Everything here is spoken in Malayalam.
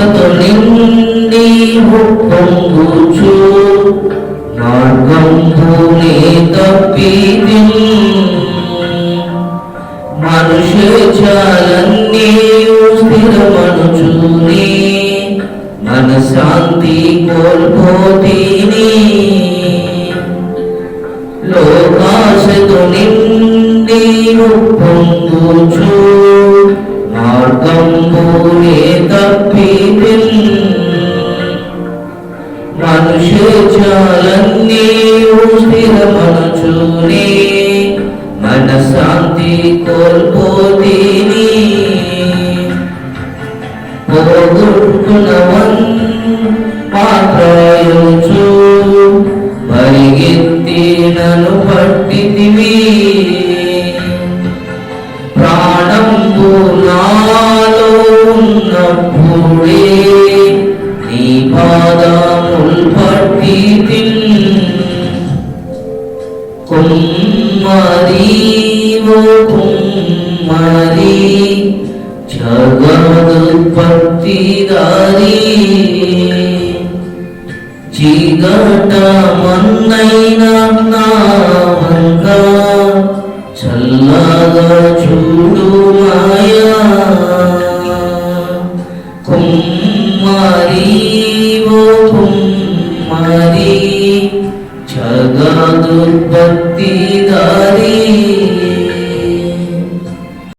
ലോകാശതലിംഗി ഹുക്കം പൂച്ചു മാർഗം ഭൂമി തപ്പിതിൽ മനുഷ്യ ചാലന്യു സ്ഥിരമണുചൂനി മനഃശാന്തി കോൽഭോതിനീ మనుషోచాలన్నీ స్థిరమనుచూని మనశాంతి కోల్పోతీని పోగొట్టుకున్నవన్ పాత్రయోచు పరిగెత్తి నన్ను పట్టితివి. നമ്മൂടെ നീ പാദമുൾപട്ടീതിൽ കുമ്മരീവോ കുമ്മരി ജഗതുൽപത്തിദാരി ചികട മന്നൈന നാമങ്ക ചല്ലാക ചൂടുമായ. जगदुत्पत्तिदा